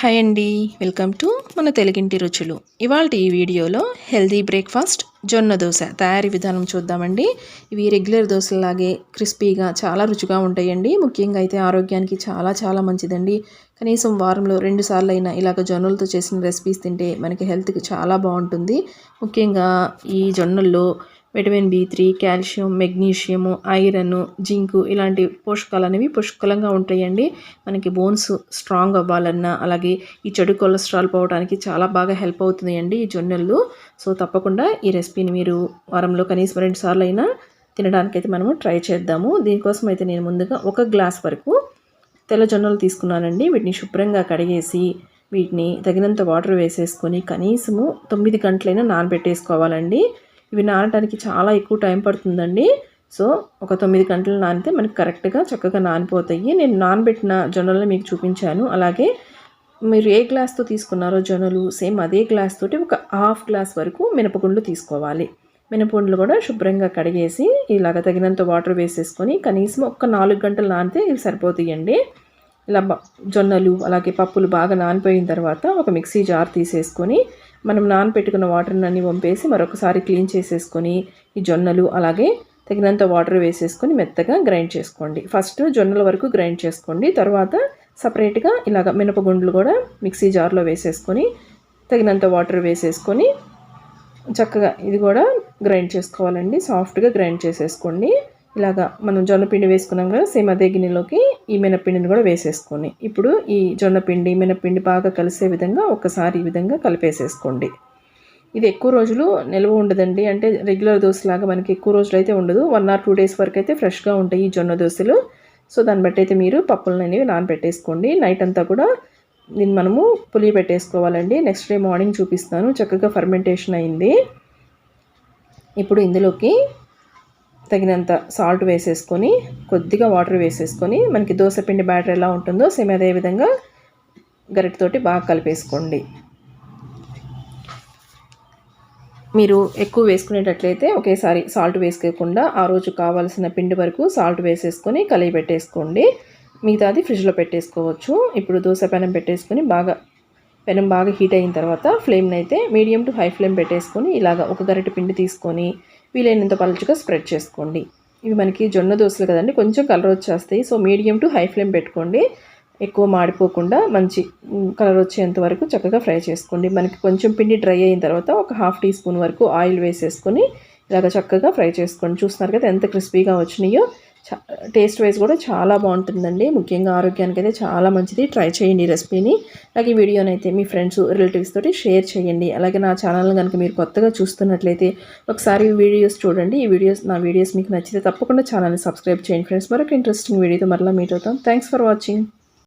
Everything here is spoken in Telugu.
హాయ్ అండి వెల్కమ్ టు మన తెలుగింటి రుచులు. ఇవాళ ఈ వీడియోలో హెల్దీ బ్రేక్ఫాస్ట్ జొన్న దోశ తయారీ విధానం చూద్దామండి. ఇవి రెగ్యులర్ దోశలాగే క్రిస్పీగా చాలా రుచిగా ఉంటాయండి. ముఖ్యంగా అయితే ఆరోగ్యానికి చాలా చాలా మంచిదండి. కనీసం వారంలో రెండు సార్లు అయినా ఇలాగ జొన్నలతో చేసిన రెసిపీస్ తింటే మనకి హెల్త్కి చాలా బాగుంటుంది. ముఖ్యంగా ఈ జొన్నల్లో vitamin B three calcium magnesium iron zinc ఇలాంటి పోషకాలు అనేవి పుష్కలంగా ఉంటాయండి. మనకి బోన్స్ స్ట్రాంగ్ అవ్వాలన్నా అలాగే ఈ చెడు కొలెస్ట్రాల్ పోవడానికి చాలా బాగా హెల్ప్ అవుతున్నాయండి ఈ జొన్నలు. సో తప్పకుండా ఈ రెసిపీని మీరు వారంలో కనీసం రెండు సార్లు అయినా తినడానికైతే మనము ట్రై చేద్దాము. దీనికోసం అయితే నేను ముందుగా ఒక గ్లాస్ వరకు తెల్ల జొన్నలు తీసుకున్నానండి. వీటిని శుభ్రంగా కడిగేసి వీటిని తగినంత వాటర్ వేసేసుకొని కనీసము తొమ్మిది గంటలైనా నానబెట్టేసుకోవాలండి. ఇవి నానటానికి చాలా ఎక్కువ టైం పడుతుందండి. సో ఒక తొమ్మిది గంటలు నానితే మనకి కరెక్ట్గా చక్కగా నానిపోతాయి. నేను నానబెట్టిన జొన్నలను మీకు చూపించాను. అలాగే మీరు ఏ గ్లాస్తో తీసుకున్నారో జొన్నలు సేమ్ అదే గ్లాస్ తోటి ఒక హాఫ్ గ్లాస్ వరకు మినపగుండ్లు తీసుకోవాలి. మినపగుండ్లు కూడా శుభ్రంగా కడిగేసి ఇలాగ తగినంత వాటర్ వేసేసుకొని కనీసం ఒక నాలుగు గంటలు నానితే ఇవి సరిపోతాయండి. ఇలా జొన్నలు అలాగే పప్పులు బాగా నానిపోయిన తర్వాత ఒక మిక్సీ జార్ తీసేసుకొని మనం నానపెట్టుకున్న వాటర్ని అన్ని మరొకసారి క్లీన్ చేసేసుకొని ఈ జొన్నలు అలాగే తగినంత వాటర్ వేసేసుకొని మెత్తగా గ్రైండ్ చేసుకోండి. ఫస్ట్ జొన్నల వరకు గ్రైండ్ చేసుకోండి. తర్వాత సపరేట్గా ఇలాగ మినపగుండ్లు కూడా మిక్సీ జార్లో వేసేసుకొని తగినంత వాటర్ వేసేసుకొని చక్కగా ఇది కూడా గ్రైండ్ చేసుకోవాలండి. సాఫ్ట్గా గ్రైండ్ చేసేసుకోండి. ఇలాగా మనం జొన్నపిండి వేసుకున్నాం కదా సేమ్ అదే గిన్నెలోకి ఈ మినపిండిని కూడా వేసేసుకొని ఇప్పుడు ఈ జొన్నపిండి మినపిండి బాగా కలిసే విధంగా ఒకసారి ఈ విధంగా కలిపేసేసుకోండి. ఇది ఎక్కువ రోజులు నిల్వ ఉండదండి అంటే రెగ్యులర్ దోశలాగా మనకి ఎక్కువ రోజులు అయితే ఉండదు వన్ ఆర్ టూ డేస్ వరకు అయితే ఫ్రెష్గా ఉంటాయి ఈ జొన్న దోశలు. సో దాన్ని బట్టి అయితే మీరు పప్పులను అనేవి నానబెట్టేసుకోండి. నైట్ అంతా కూడా దీన్ని మనము పులి పెట్టేసుకోవాలండి. నెక్స్ట్ డే మార్నింగ్ చూపిస్తాను చక్కగా ఫర్మెంటేషన్ అయింది. ఇప్పుడు ఇందులోకి తగినంత సాల్ట్ వేసేసుకొని కొద్దిగా వాటర్ వేసేసుకొని మనకి దోశపిండి బ్యాటర్ ఎలా ఉంటుందో సేమ్ అదే విధంగా గరిటతోటి బాగా కలిపేసుకోండి. మీరు ఎక్కువ వేసుకునేటట్లయితే ఒకేసారి సాల్ట్ వేసుకోకుండా ఆ రోజు కావాల్సిన పిండి వరకు సాల్ట్ వేసేసుకొని కలిగి పెట్టేసుకోండి. మిగతాది ఫ్రిడ్జ్లో పెట్టేసుకోవచ్చు. ఇప్పుడు దోశ పెనం పెట్టేసుకొని బాగా పెనం బాగా హీట్ అయిన తర్వాత ఫ్లేమ్ని అయితే మీడియం టు హై ఫ్లేమ్ పెట్టేసుకొని ఇలాగ ఒక గరిటె పిండి తీసుకొని వీలైనంత పలుచుగా స్ప్రెడ్ చేసుకోండి. ఇవి మనకి జొన్న దోశలు కదండి కొంచెం కలర్ వచ్చేస్తాయి. So medium to high flame పెట్టుకోండి. ఎక్కువ మాడిపోకుండా మంచి కలర్ వచ్చేంత వరకు చక్కగా ఫ్రై చేసుకోండి. మనకి కొంచెం పిండి డ్రై అయిన తర్వాత ఒక హాఫ్ టీ స్పూన్ వరకు ఆయిల్ వేసేసుకొని ఇలాగ చక్కగా ఫ్రై చేసుకోండి. చూస్తున్నారు కదా ఎంత క్రిస్పీగా వచ్చినాయో? టేస్ట్ వైజ్ కూడా చాలా బాగుంటుందండి. ముఖ్యంగా ఆరోగ్యానికి అయితే చాలా మంచిది. ట్రై చేయండి ఈ రెసిపీని. అలాగే ఈ వీడియోని అయితే మీ ఫ్రెండ్స్ రిలేటివ్స్ తోటి షేర్ చేయండి. అలాగే నా ఛానల్ కనుక మీరు కొత్తగా చూస్తున్నట్లయితే ఒకసారి వీడియోస్ చూడండి. ఈ వీడియోస్ నా వీడియోస్ మీకు నచ్చితే తప్పకుండా ఛానల్ని సబ్స్క్రైబ్ చేయండి ఫ్రెండ్స్. మరొక ఇంట్రెస్టింగ్ వీడియోతో మరలా మీట్ అవుతాం. Thanks for watching.